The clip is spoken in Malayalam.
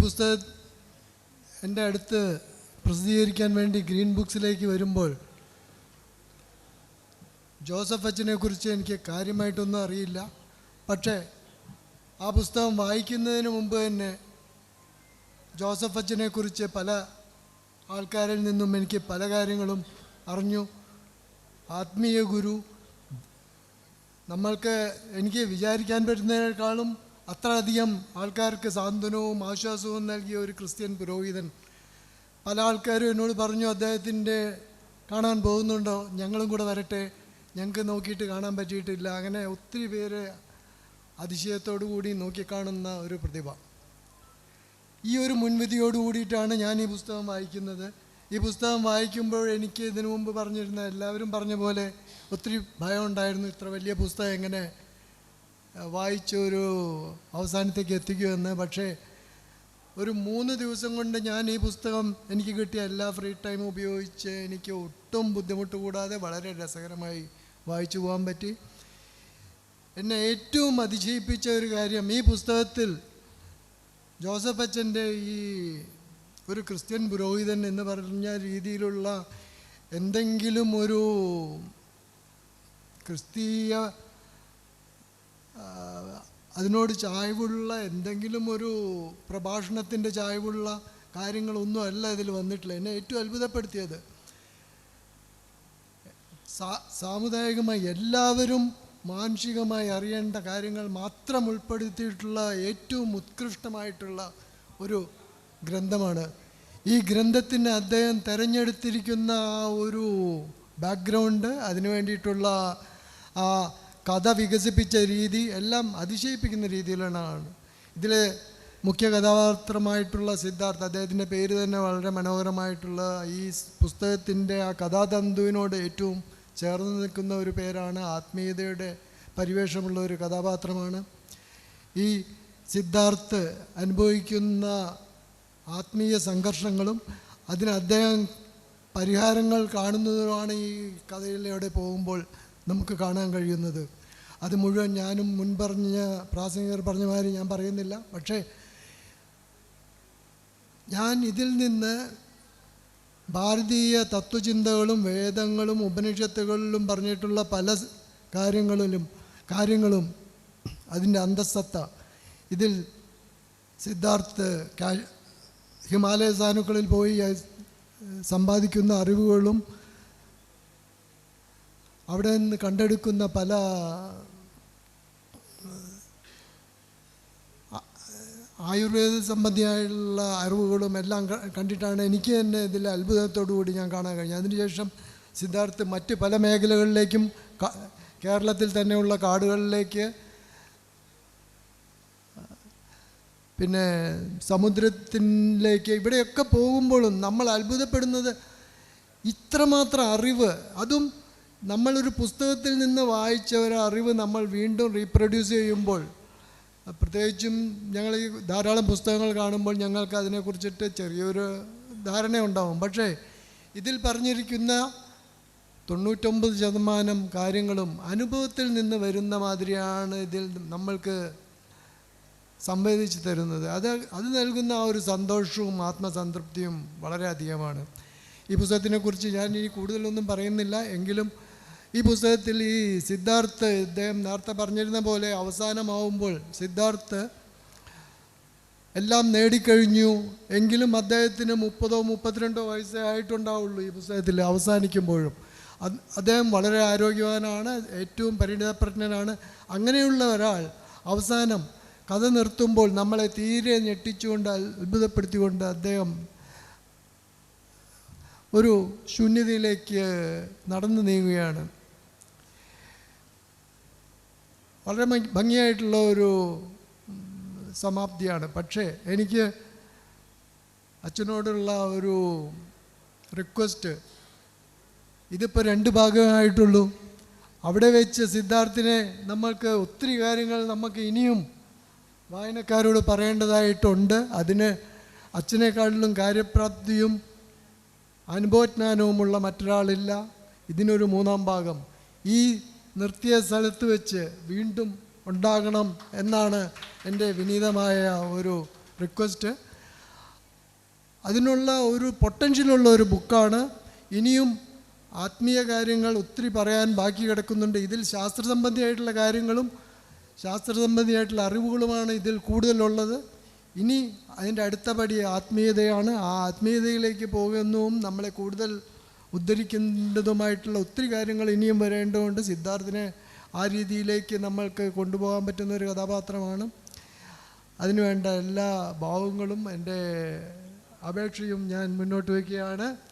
പുസ്തകം എന്റെ അടുത്ത് പ്രസിദ്ധീകരിക്കാൻ വേണ്ടി ഗ്രീൻ ബുക്സിലേക്ക് വരുമ്പോൾ ജോസഫ് അച്ഛനെ കുറിച്ച് എനിക്ക് കാര്യമായിട്ടൊന്നും അറിയില്ല. പക്ഷേ ആ പുസ്തകം വായിക്കുന്നതിന് മുമ്പ് തന്നെ ജോസഫ് അച്ഛനെ കുറിച്ച് പല ആൾക്കാരിൽ നിന്നും എനിക്ക് പല കാര്യങ്ങളും അറിഞ്ഞു. ആത്മീയ ഗുരു. നമ്മൾക്ക് എനിക്ക് വിചാരിക്കാൻ പറ്റുന്നതിനേക്കാളും അത്രയധികം ആൾക്കാർക്ക് സാന്ത്വനവും ആശ്വാസവും നൽകിയ ഒരു ക്രിസ്ത്യൻ പുരോഹിതൻ. പല ആൾക്കാരും എന്നോട് പറഞ്ഞു അദ്ദേഹത്തിന്റെ കാണാൻ പോകുന്നുണ്ടോ? ഞങ്ങളും കൂടെ വരട്ടെ. ഞങ്ങൾക്ക് നോക്കിയിട്ട് കാണാൻ പറ്റിയിട്ടില്ല. അങ്ങനെ ഒത്തിരി പേര് അതിശയത്തോടു കൂടി നോക്കിക്കാണുന്ന ഒരു പ്രതിഭ. ഈ ഒരു മുൻവിധിയോട് കൂടിയിട്ടാണ് ഞാൻ ഈ പുസ്തകം വായിക്കുന്നത്. ഈ പുസ്തകം വായിക്കുമ്പോൾ എനിക്ക് ഇതിനു മുമ്പ് പറഞ്ഞിരുന്ന എല്ലാവരും പറഞ്ഞ പോലെ ഒത്തിരി ഭയം ഉണ്ടായിരുന്നു. ഇത്ര വലിയ പുസ്തകം എങ്ങനെ അഹ്, വായിച്ച് ഒരു അവസാനത്തേക്ക് എത്തിക്കുമെന്ന് പക്ഷേ ഒരു മൂന്ന് ദിവസം കൊണ്ട് ഞാൻ ഈ പുസ്തകം എനിക്ക് കിട്ടിയ എല്ലാ ഫ്രീ ടൈം ഉപയോഗിച്ച് എനിക്ക് ഒട്ടും ബുദ്ധിമുട്ട് കൂടാതെ വളരെ രസകരമായി വായിച്ചു പോകാൻ പറ്റി. എന്നെ ഏറ്റവും അതിശയിപ്പിച്ച ഒരു കാര്യം ഈ പുസ്തകത്തിൽ ജോസഫ് അച്ഛന്റെ ഈ ഒരു ക്രിസ്ത്യൻ പുരോഹിതൻ എന്ന് പറഞ്ഞ രീതിയിലുള്ള എന്തെങ്കിലും ഒരു ക്രിസ്തീയ അതിനോട് ചായ്വുള്ള എന്തെങ്കിലും ഒരു പ്രഭാഷണത്തിന്റെ ചായ്വുള്ള കാര്യങ്ങളൊന്നും അല്ല ഇതിൽ വന്നിട്ടില്ല എന്നെ ഏറ്റവും അത്ഭുതപ്പെടുത്തിയത് സാമുദായികമായി എല്ലാവരും മാനുഷികമായി അറിയേണ്ട കാര്യങ്ങൾ മാത്രം ഉൾപ്പെടുത്തിയിട്ടുള്ള ഏറ്റവും ഉത്കൃഷ്ടമായിട്ടുള്ള ഒരു ഗ്രന്ഥമാണ്. ഈ ഗ്രന്ഥത്തിന് അദ്ദേഹം തിരഞ്ഞെടുത്തിരിക്കുന്ന ആ ഒരു ബാക്ക്ഗ്രൗണ്ട് അതിനു വേണ്ടിയിട്ടുള്ള ആ കഥ വികസിപ്പിച്ച രീതി എല്ലാം അതിശയിപ്പിക്കുന്ന രീതിയിലാണ് ഇതിലെ മുഖ്യ കഥാപാത്രമായിട്ടുള്ള സിദ്ധാർത്ഥ് അദ്ദേഹത്തിന്റെ പേര് തന്നെ വളരെ മനോഹരമായിട്ടുള്ള ഈ പുസ്തകത്തിന്റെ ആ കഥാതന്തുവിനോട് ഏറ്റവും ചേർന്ന് നിൽക്കുന്ന ഒരു പേരാണ് ആത്മീയതയുടെ പരിവേഷമുള്ള ഒരു കഥാപാത്രമാണ്. ഈ സിദ്ധാർത്ഥ് അനുഭവിക്കുന്ന ആത്മീയ സംഘർഷങ്ങളും അതിന് അദ്ദേഹം പരിഹാരങ്ങൾ കാണുന്നതുമാണ് ഈ കഥയിലൂടെ പോകുമ്പോൾ നമുക്ക് കാണാൻ കഴിയുന്നത്. അത് മുഴുവൻ ഞാനും മുൻപറഞ്ഞ പ്രാസംഗികർ പറഞ്ഞ മാതിരി ഞാൻ പറയുന്നില്ല. പക്ഷേ ഞാൻ ഇതിൽ നിന്ന് ഭാരതീയ തത്വചിന്തകളും വേദങ്ങളും ഉപനിഷത്തുകളിലും പറഞ്ഞിട്ടുള്ള പല കാര്യങ്ങളിലും കാര്യങ്ങളും അതിന്റെ അന്തസ്സത്ത ഇതിൽ സിദ്ധാർത്ഥ് ഹിമാലയ സാനുക്കളിൽ പോയി സമ്പാദിക്കുന്ന അറിവുകളും അവിടെ നിന്ന് കണ്ടെടുക്കുന്ന പല ആയുർവേദ സംബന്ധിയായുള്ള അറിവുകളും എല്ലാം കണ്ടിട്ടാണ് എനിക്ക് തന്നെ ഇതിൽ അത്ഭുതത്തോടു കൂടി ഞാൻ കാണാൻ കഴിഞ്ഞത്. അതിനുശേഷം സിദ്ധാർത്ഥ് മറ്റ് പല മേഖലകളിലേക്കും കേരളത്തിൽ തന്നെയുള്ള കാടുകളിലേക്ക് പിന്നെ സമുദ്രത്തിലേക്ക് ഇവിടെയൊക്കെ പോകുമ്പോഴും നമ്മൾ അത്ഭുതപ്പെടുന്നത് ഇത്രമാത്രം അറിവ് അതും നമ്മളൊരു പുസ്തകത്തിൽ നിന്ന് വായിച്ച ഒരു അറിവ് നമ്മൾ വീണ്ടും റീപ്രൊഡ്യൂസ് ചെയ്യുമ്പോൾ പ്രത്യേകിച്ചും ഞങ്ങൾ ഈ ധാരാളം പുസ്തകങ്ങൾ കാണുമ്പോൾ ഞങ്ങൾക്ക് അതിനെക്കുറിച്ചിട്ട് ചെറിയൊരു ധാരണ ഉണ്ടാവും. പക്ഷേ ഇതിൽ പറഞ്ഞിരിക്കുന്ന തൊണ്ണൂറ്റൊമ്പത് ശതമാനം കാര്യങ്ങളും അനുഭവത്തിൽ നിന്ന് വരുന്ന മാതിരിയാണ് ഇതിൽ നമ്മൾക്ക് സംവേദിച്ചു തരുന്നത്. അത് അത് നൽകുന്ന ആ ഒരു സന്തോഷവും ആത്മസംതൃപ്തിയും വളരെ അധികമാണ് ഈ പുസ്തകത്തിനെക്കുറിച്ച് ഞാൻ ഇനി കൂടുതലൊന്നും പറയുന്നില്ല. എങ്കിലും ഈ പുസ്തകത്തിൽ ഈ സിദ്ധാർത്ഥ് ഇദ്ദേഹം നേരത്തെ പറഞ്ഞിരുന്ന പോലെ അവസാനമാവുമ്പോൾ സിദ്ധാർത്ഥ് എല്ലാം നേടിക്കഴിഞ്ഞു. എങ്കിലും അദ്ദേഹത്തിന് മുപ്പതോ മുപ്പത്തിരണ്ടോ വയസ്സേ ആയിട്ടുണ്ടാവുള്ളൂ ഈ പുസ്തകത്തിൽ അവസാനിക്കുമ്പോഴും. അദ്ദേഹം വളരെ ആരോഗ്യവാനാണ് ഏറ്റവും പരിണിതപ്രജ്ഞനാണ്. അങ്ങനെയുള്ള ഒരാൾ അവസാനം കഥ നിർത്തുമ്പോൾ നമ്മളെ തീരെ ഞെട്ടിച്ചുകൊണ്ട് അത്ഭുതപ്പെടുത്തിക്കൊണ്ട് അദ്ദേഹം ഒരു ശൂന്യതയിലേക്ക് നടന്നു നീങ്ങുകയാണ്. വളരെ ഭംഗിയായിട്ടുള്ള ഒരു സമാപ്തിയാണ്. പക്ഷേ എനിക്ക് അച്ഛനോടുള്ള ഒരു റിക്വസ്റ്റ് ഇതിപ്പോൾ രണ്ട് ഭാഗമായിട്ടുള്ളൂ. അവിടെ വെച്ച് സിദ്ധാർത്ഥിനെ നമ്മൾക്ക് ഒത്തിരി കാര്യങ്ങൾ നമുക്ക് ഇനിയും വായനക്കാരോട് പറയേണ്ടതായിട്ടുണ്ട്. അതിന് അച്ഛനേക്കാളിലും കാര്യപ്രാപ്തിയും അനുഭവജ്ഞാനവുമുള്ള മറ്റൊരാളില്ല. ഇതിനൊരു മൂന്നാം ഭാഗം. ഈ നിർത്തിയ സ്ഥലത്ത് വെച്ച് വീണ്ടും ഉണ്ടാകണം എന്നാണ് എന്റെ വിനീതമായ ഒരു റിക്വസ്റ്റ് അതിനുള്ള ഒരു പൊട്ടൻഷ്യലുള്ള ഒരു ബുക്കാണ് ഇനിയും ആത്മീയ കാര്യങ്ങൾ ഒത്തിരി പറയാൻ ബാക്കി കിടക്കുന്നുണ്ട്. ഇതിൽ ശാസ്ത്ര ശാസ്ത്രസംബന്ധിയായിട്ടുള്ള കാര്യങ്ങളും ശാസ്ത്ര ശാസ്ത്രസംബന്ധിയായിട്ടുള്ള അറിവുകളുമാണ് ഇതിൽ കൂടുതലുള്ളത്. ഇനി അതിന്റെ അടുത്ത പടി ആത്മീയതയാണ്. ആ ആത്മീയതയിലേക്ക് പോകുന്നതും നമ്മളെ കൂടുതൽ ഉദ്ധരിക്കേണ്ടതുമായിട്ടുള്ള ഒത്തിരി കാര്യങ്ങൾ ഇനിയും വരേണ്ടതുകൊണ്ട് സിദ്ധാർത്ഥിനെ ആ രീതിയിലേക്ക് നമ്മൾക്ക് കൊണ്ടുപോകാൻ പറ്റുന്ന ഒരു കഥാപാത്രമാണ്. അതിനുവേണ്ട എല്ലാ ഭാവങ്ങളും എന്റെ അപേക്ഷയും ഞാൻ മുന്നോട്ട് വയ്ക്കുകയാണ്.